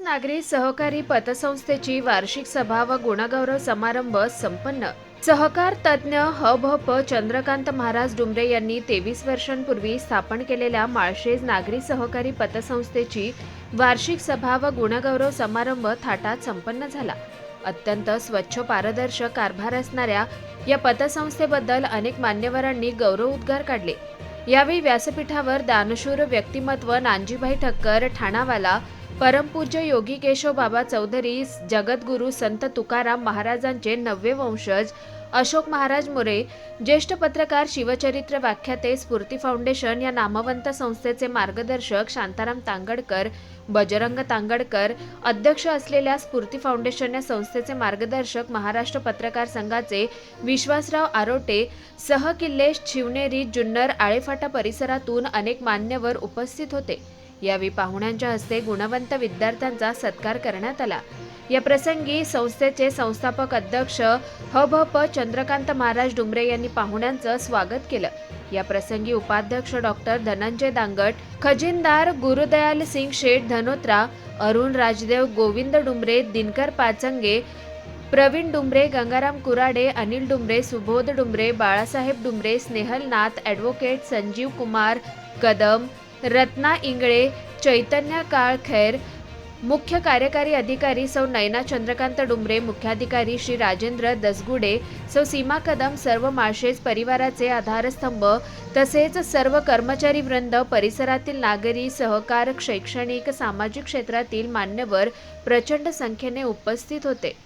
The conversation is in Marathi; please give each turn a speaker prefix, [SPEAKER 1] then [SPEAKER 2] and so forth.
[SPEAKER 1] नागरी सहकारी पतसंस्थेची वार्षिक सभा व गुणगौरव समारंभ संपन्न. सहकार तज्ज्ञ प चंद्रकांत महाराज डुमरे यांनी तेवीस वर्षांपूर्वी स्थापन केलेल्या माळशेज नागरी सहकारी पतसंस्थेची वार्षिक सभा व गुणगौरव समारंभ थाटात संपन्न झाला. अत्यंत स्वच्छ पारदर्शक कारभार असणाऱ्या या पतसंस्थेबद्दल अनेक मान्यवरांनी गौरव उद्गार काढले. यावेळी व्यासपीठावर दानशूर व्यक्तिमत्व नानजीभाई ठक्कर ठाणावाला परमपूज्य योगी केशव बाबा चौधरी जगद्गुरू संत तुकाराम महाराजांचे नववे वंशज अशोक महाराज मोरे ज्येष्ठ पत्रकार शिवचरित्र व्याख्याते स्फूर्ती फाउंडेशन या नामवंत संस्थेचे मार्गदर्शक शांताराम तांगडकर बजरंग तांगडकर अध्यक्ष असलेल्या स्फूर्ती फाउंडेशन या संस्थेचे मार्गदर्शक महाराष्ट्र पत्रकार संघाचे विश्वासराव आरोटे सह किल्लेश शिवनेरी जुन्नर आळेफाटा परिसरातून अनेक मान्यवर उपस्थित होते. यावेळी पाहुण्यांच्या हस्ते गुणवंत विद्यार्थ्यांचा सत्कार करण्यात आला. या प्रसंगी संस्थेचे संस्थापक अध्यक्ष ह भ प चंद्रकांत महाराज डुमरे यांनी पाहुण्यांचं स्वागत केलं. या प्रसंगी उपाध्यक्ष डॉक्टर धनंजय दांगट खजिनदार गुरुदयाल सिंग शेठ धनोत्रा अरुण राजदेव गोविंद डुमरे दिनकर पाचंगे प्रवीण डुमरे गंगाराम कुराडे अनिल डुमरे सुबोध डुमरे बाळासाहेब डुमरे स्नेहल नाथ ॲडव्होकेट संजीव कुमार कदम रत्ना इंगळे चैतन्य काळखैर मुख्य कार्यकारी अधिकारी सौ नयना चंद्रकांत डुमरे मुख्याधिकारी श्री राजेंद्र दसगुडे सौ सीमा कदम सर्व माळशेज परिवाराचे आधारस्तंभ तसेच सर्व कर्मचारी वृंद परिसरातील नागरी सहकार शैक्षणिक सामाजिक क्षेत्रातील मान्यवर प्रचंड संख्येने उपस्थित होते.